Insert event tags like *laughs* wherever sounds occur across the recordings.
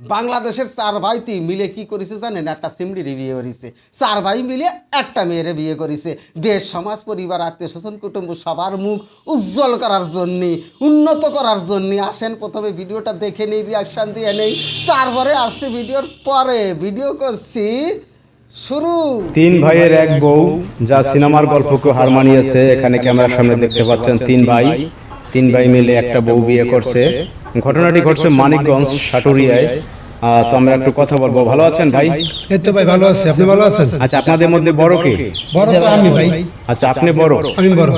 বাংলাদেশের চার ভাইটি মিলে কি করেছে জানেন? একটা সিমড়িরে বিয়ে করেছে। চার ভাই মিলে একটা মেয়েরে বিয়ে করেছে। দেশ, সমাজ, পরিবার, আত্মীয় স্বজন, কুটুম্ব সবার মুখ উজ্জ্বল করার জন্যে, উন্নত করার জন্যে। আসেন, প্রথমে ভিডিওটা দেখে নেই রিয়াকশান দিয়ে নেই। তারপরে আসছে ভিডিওর পরে। ভিডিও করছি শুরু। তিন ভাইয়ের এক বউ, যা সিনেমার গল্পকে হার মানিয়েছে এখানে ক্যামেরার সামনে দেখতে পাচ্ছেন তিন ভাই। তিন ভাই মিলে একটা বউ বিয়ে করছে। ঘটনাটি ঘটছে মানিকগঞ্জ সাটুরিয়ায়। তো আমরা একটু কথা বলব। ভালো আছেন ভাই? এই তো ভাই ভালো আছি। আপনি ভালো আছেন? আচ্ছা আপনাদের মধ্যে বড় কে? বড় তো আমি ভাই। আচ্ছা আপনি বড়? আমি বড়।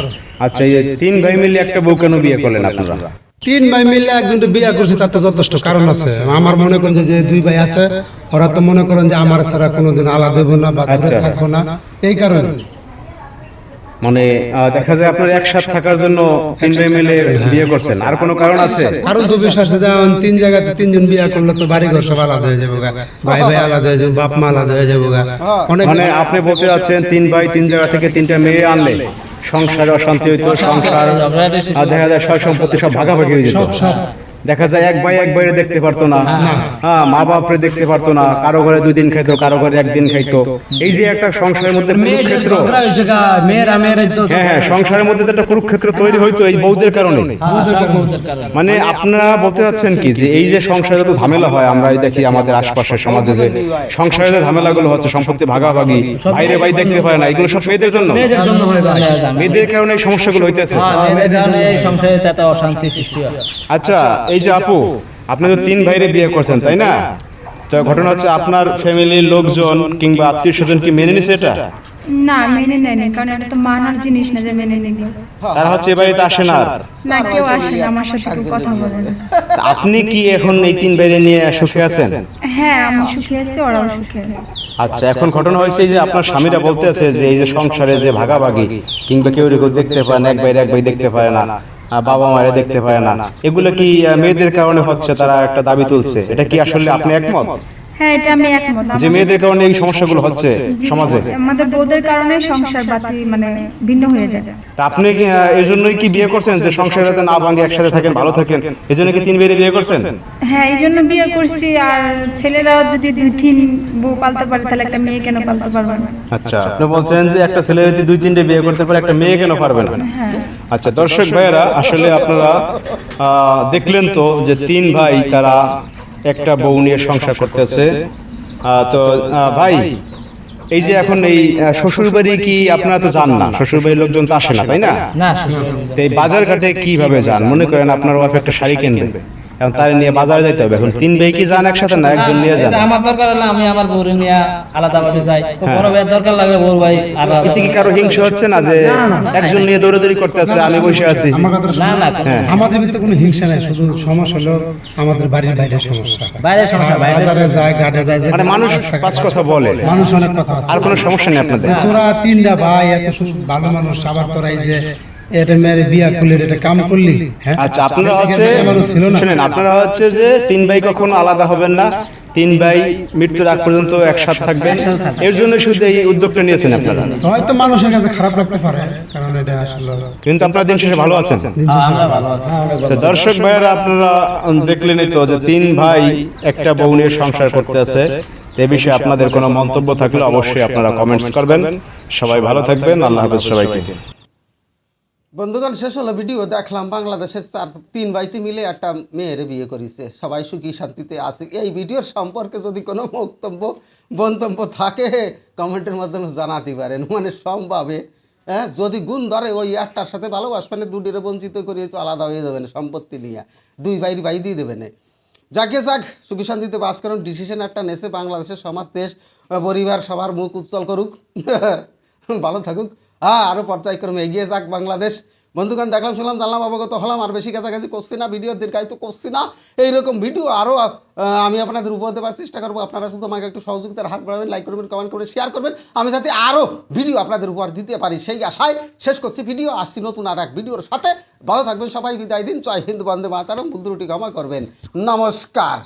আচ্ছা এই তিন ভাই মিলে একটা বউ কেন বিয়ে করলেন আপনারা? তিন ভাই মিলে একজন বিয়ে করছে তার তো যথেষ্ট কারণ আছে। আমার মনে করেন যে দুই ভাই আছে ওরা তো মনে করেন যে আমার ছাড়া কোনোদিন আলাদা দেবো না বা আচ্ছা। থাকব না। এই কারণে। মানে দেখা যায় আপনারা একসাথে থাকার জন্য তিন ভাই মিলে বিয়ে করছেন। আর কোনো কারণ আছে? কারণ তো বিষয় আছে যেমন তিন জায়গাতে তিনজন বিয়ে করলে তো বাড়ি ঘর সব আলাদা হয়ে যাব গা। ভাই ভাই আলাদা হয়ে যাব বাপ মা আলাদা হয়ে যাব অনেক মানে আপনি বলতে যাচ্ছেন তিন ভাই তিন জায়গা থেকে তিনটা মেয়ে আনলে সংসারে অশান্তি হইতো সংসার আর দেখা যায় সয় সম্পত্তি সব ভাগাভাগি হয়ে যেত। দেখা যায় এক ভাই এক ভাইরে দেখতে পারতো না। হ্যাঁ মা বাপরে দেখতে পারতো না। কারও ঘরে দুই দিন খাইতো কারও ঘরে একদিন খাইতো। এই যে একটা সংসারের মধ্যে কুরুক্ষেত্র। হ্যাঁ হ্যাঁ সংসারের মধ্যে তো একটা কুরুক্ষেত্র তৈরি হইতো এই বৌদের কারণে। মানে আপনারা বলতে চাচ্ছেন কি যে এই যে সংসারে তো ঝামেলা হয় আমরা এই দেখি আমাদের আশপাশের সমাজে যে সংসারে যে ঝামেলাগুলো হচ্ছে সম্পত্তি ভাগাভাগি বাইরে ভাই দেখতে পারে না এগুলো সব মেয়েদের জন্য। মেয়েদের হয় হ্যাঁ, কারণে এই সমস্যাগুলো হইতেছে। হ্যাঁ, হয়। আচ্ছা এই যে আপু আপনি তো তিন ভাইরে বিয়ে করছেন তাই না? তো ঘটনা হচ্ছে আপনার ফ্যামিলির লোকজন কিংবা আত্মীয় স্বজন কি মেনে নিছে এটা? না মেনে নেয়নি কারণ এটা তো মানার জিনিস না যে মেনে নিবে। তারা হচ্ছে এ বাড়িতে আসে না আর। না কেউ আসে না আমার সাথে কেউ কথা বলে না। আপনি কি এখন এই তিন ভাইরে নিয়ে সুখে আছেন? হ্যাঁ আমি সুখী আছি ওরাও সুখী আছে। আচ্ছা এখন ঘটনা হয়েছে যে আপনার স্বামীরা বলতে আছে যে এই যে সংসারে যে ভাগাভাগি কিংবা কেউ দেখতে পারে না এক ভাই এক ভাই দেখতে পারে না। বাবা মায়েরা দেখতে পায় না। এগুলো কি মেয়েদের কারণে হচ্ছে তারা একটা দাবি তুলছে। এটা কি আসলে আপনি একমত? হ্যাঁ এটা আমি একমত। যে মেয়েদের কারণে এই সমস্যাগুলো হচ্ছে সমাজে। আমাদের বউদের কারণে সংসার বাতি মানে ভিন্ন হয়ে যায়। তা আপনি কি এই জন্যই কি বিয়ে করছেন? যে সংসার না ভাঙে একসাথে থাকেন ভালো থাকেন? এই জন্য কি তিন বেড়ে বিয়ে করছেন? হ্যাঁ এই জন্য বিয়ে করছি আর ছেলেরাও যদি দুই তিন বউ পালতে পারে তাহলে একটা মেয়ে কেন পালতে পারবে? না আচ্ছা আপনি বলছেন যে একটা ছেলে যদি দুই তিনটে বিয়ে করতে পারে একটা মেয়ে কেন পারবে না? হ্যাঁ। আচ্ছা দর্শক ভাইয়েরা আসলে আপনারা দেখলেন তো যে তিন ভাই তারা একটা বউ নিয়ে সংসার করতেছে। তো ভাই এই যে এখন এই শ্বশুর বাড়ি কি আপনারা তো যান না? শ্বশুর বাড়ির লোকজন তো আসে না তাই না? এই বাজার ঘাটে কীভাবে যান? মনে করেন আপনার ওয়াইফ একটা শাড়ি কিনবে এখন তার নিয়ে বাজারে যাইতে হবে। এখন তিন ভাই কি যান একসাথে না একজন নিয়ে যান? এটা আমার দরকার হলে আমি আমার বউরে নিয়ে আলাদা ভাবে যাই। হ্যাঁ। বড় ভাইয়ের দরকার লাগলে বড় ভাই আলাদা এতে কি কারও হিংসা হচ্ছে না যে একজন নিয়ে দৌড়াদৌড়ি করতে আছে আমি বসে আছি? আমার কথা না না হ্যাঁ। আমাদের ভিতরে কোনো হিংসা নাই শুধু সমস্যা হলো আমাদের বাড়ির বাইরে সমস্যা। বাইরে সমস্যা বাজারে যায় ঘাটে যায় মানে মানুষ পাঁচ কথা বলে। মানুষ অনেক কথা আর কোনো সমস্যা নেই আপনাদের? তোরা তিনটা ভাই এত ভালো মানুষ আবার তোরা এই যে এটা মেয়ের বিয়া করলি এটা কাম করলি? হ্যাঁ? আচ্ছা আপনারা হচ্ছে শুনেন আপনারা হচ্ছে যে তিন ভাই কখনো আলাদা হবেন না। তিন ভাই মৃত্যুর আগ পর্যন্ত একসাথে থাকবেন। এর জন্য শুধু এই উদ্যোগটা নিয়েছেন আপনারা। হয়তো মানুষের কাছে খারাপ লাগতে পারে কারণ এটা আসলে কিন্তু আপনারা দিন শেষে ভালো আছেন। দর্শক ভাইয়েরা আপনারা দেখলেনই তো যে তিন ভাই একটা বউ নিয়ে সংসার করতে আছে এ বিষয়ে আপনাদের কোনো মন্তব্য থাকলে অবশ্যই আপনারা কমেন্টস করবেন। সবাই ভালো থাকবেন। আল্লাহ হাফেজ সবাইকে। বন্ধুগণ, শেষ হলো ভিডিও, দেখলাম বাংলাদেশের চার, তিন ভাইতে মিলে একটা মেয়ের বিয়ে করেছে। সবাই সুখী শান্তিতে আছে। এই ভিডিওর সম্পর্কে যদি কোনো বক্তব্য মন্তব্য থাকে, কমেন্টের মাধ্যমে জানাতে পারেন। মানে সম্ভাবে হ্যাঁ? যদি গুণ ধরে ওই একটার সাথে ভালোবাসবেন দুটিরে বঞ্চিত করে তো আলাদা হয়ে যাবেন সম্পত্তি নিয়ে। দুই ভাইয়ের ভাই দিয়ে দেবেন যাকে যাক, সুখী শান্তিতে বাস করুন। ডিসিশন একটা নেছে বাংলাদেশের সমাজ, দেশ, পরিবার, সবার মুখ উজ্জ্বল করুক। *laughs* ভালো থাকুক। হ্যাঁ আরও পর্যায়ক্রমে এগিয়ে যাক বাংলাদেশ। বন্ধুগান দেখলাম, শুনলাম, জানলাম, অবগত হলাম, আর বেশি কাছাকাছি করছি না, ভিডিও দীর্ঘায়িত করছি না। এইরকম ভিডিও আরও আমি আপনাদের উপর দেওয়ার চেষ্টা করব। আপনারা শুধু আমাকে একটু সহযোগিতার হাত বাড়াবেন লাইক করবেন কমেন্ট করবেন শেয়ার করবেন। আমি যাতে আরও ভিডিও আপনাদের উপর দিতে পারি, সেই আশায় শেষ করছি ভিডিও। আসছি নতুন আর এক ভিডিওর সাথে। ভালো থাকবেন সবাই, বিদায় দিন। জয় হিন্দ, বন্দে মাতারম। ভুল রুটি ক্ষমা করবেন। নমস্কার।